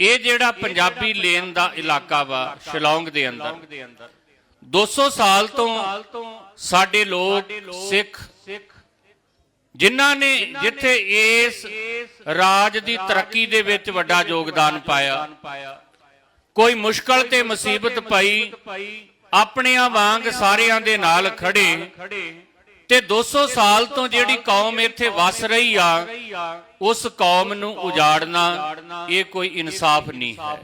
ਇਹ ਜਿਹੜਾ ਪੰਜਾਬੀ ਲੇਨ ਦਾ ਇਲਾਕਾ ਵਾ, ਸ਼ਿਲੌਂਗ ਦੇ ਅੰਦਰ। 200 ਸਾਲ ਤੋਂ ਸਾਡੇ ਲੋਕ ਸਿੱਖ, ਜਿਨ੍ਹਾਂ ਨੇ ਜਿੱਥੇ ਇਸ ਰਾਜ ਦੀ ਤਰੱਕੀ ਦੇ ਵਿੱਚ ਵੱਡਾ ਯੋਗਦਾਨ ਪਾਇਆ, ਕੋਈ ਮੁਸ਼ਕਲ ਤੇ ਮੁਸੀਬਤ ਪਈ, ਆਪਣਿਆਂ ਵਾਂਗ ਸਾਰਿਆਂ ਦੇ ਨਾਲ ਖੜੇ ਤੇ 200 ਸਾਲ ਤੋਂ ਜਿਹੜੀ ਕੌਮ ਇੱਥੇ ਵਸ ਰਹੀ ਆ, ਉਸ ਕੌਮ ਨੂੰ ਉਜਾੜਨਾ ਇਹ ਕੋਈ ਇਨਸਾਫ ਨਹੀਂ ਹੈ।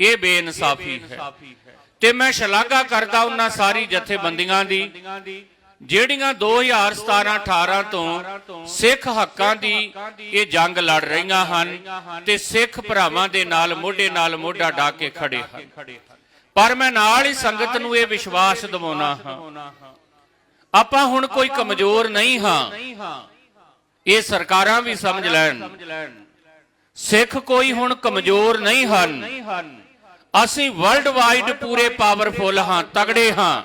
ਇਹ ਬੇਇਨਸਾਫੀ ਹੈ। ਤੇ ਮੈਂ ਸ਼ਲਾਘਾ ਕਰਦਾ ਉਹਨਾਂ ਸਾਰੀ ਜਥੇਬੰਦੀਆਂ ਦੀ, ਜਿਹੜੀਆਂ 2017-18 ਤੋਂ ਸਿੱਖ ਹੱਕਾਂ ਦੀ ਇਹ ਜੰਗ ਲੜ ਰਹੀਆਂ ਹਨ ਤੇ ਸਿੱਖ ਭਰਾਵਾਂ ਦੇ ਨਾਲ, ਮੋਢੇ ਨਾਲ ਮੋਢਾ ਢਾ ਕੇ ਖੜੇ ਹਨ। ਪਰ ਮੈਂ ਨਾਲ ਹੀ ਸੰਗਤ ਨੂੰ ਇਹ ਵਿਸ਼ਵਾਸ ਦਿਵਾਉਣਾ ਹਾਂ ਆਪਾਂ ਹੁਣ ਕੋਈ ਕਮਜ਼ੋਰ ਨਹੀਂ ਹਾਂ। ਇਹ ਸਰਕਾਰਾਂ ਵੀ ਸਮਝ ਲੈਣ। ਸਿੱਖ ਕੋਈ ਹੁਣ ਕਮਜ਼ੋਰ ਨਹੀਂ ਹਨ। ਅਸੀਂ ਵਰਲਡ ਵਾਈਡ ਪੂਰੇ ਪਾਵਰਫੁਲ ਹਾਂ ਤਗੜੇ ਹਾਂ।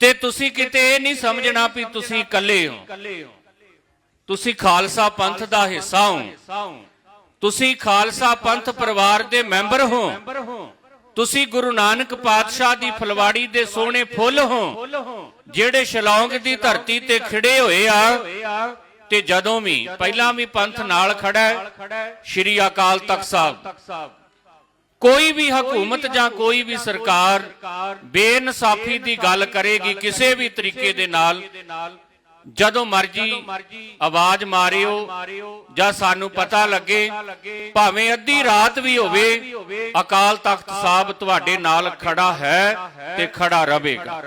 ਤੇ ਤੁਸੀਂ ਕਿਤੇ ਇਹ ਨਹੀਂ ਸਮਝਣਾ ਵੀ ਤੁਸੀਂ ਇਕੱਲੇ ਹੋ। ਤੁਸੀਂ ਖਾਲਸਾ ਪੰਥ ਦਾ ਹਿੱਸਾ ਹੋ। ਤੁਸੀਂ ਖਾਲਸਾ ਪੰਥ ਪਰਿਵਾਰ ਦੇ ਮੈਂਬਰ ਹੋ। ਤੁਸੀਂ ਗੁਰੂ ਨਾਨਕ ਪਾਤਸ਼ਾਹ ਦੀ ਫਲਵਾੜੀ ਦੇ ਸੋਹਣੇ ਫੁੱਲ ਹੋ, ਜਿਹੜੇ ਸ਼ਿਲੌਂਗ ਦੀ ਧਰਤੀ ਤੇ ਖਿੜੇ ਹੋਏ ਆ, ਤੇ ਜਦੋਂ ਵੀ, ਪਹਿਲਾਂ ਵੀ ਪੰਥ ਨਾਲ ਖੜਾ ਹੈ, ਸ਼੍ਰੀ ਅਕਾਲ ਤਖਤ ਸਾਹਿਬ। ਕੋਈ ਵੀ ਹਕੂਮਤ ਜਾਂ ਕੋਈ ਵੀ ਸਰਕਾਰ ਬੇਇਨਸਾਫੀ ਦੀ ਗੱਲ ਕਰੇਗੀ ਕਿਸੇ ਵੀ ਤਰੀਕੇ ਦੇ ਨਾਲ, ਜਦੋਂ ਮਰਜ਼ੀ ਆਵਾਜ਼ ਮਾਰਿਓ ਜਾਂ ਸਾਨੂੰ ਪਤਾ ਲੱਗੇ, ਭਾਵੇਂ ਅੱਧੀ ਰਾਤ ਵੀ ਹੋਵੇ ਅਕਾਲ ਤਖਤ ਸਾਹਿਬ ਤੁਹਾਡੇ ਨਾਲ ਖੜਾ ਹੈ ਤੇ ਖੜਾ ਰਹੇਗਾ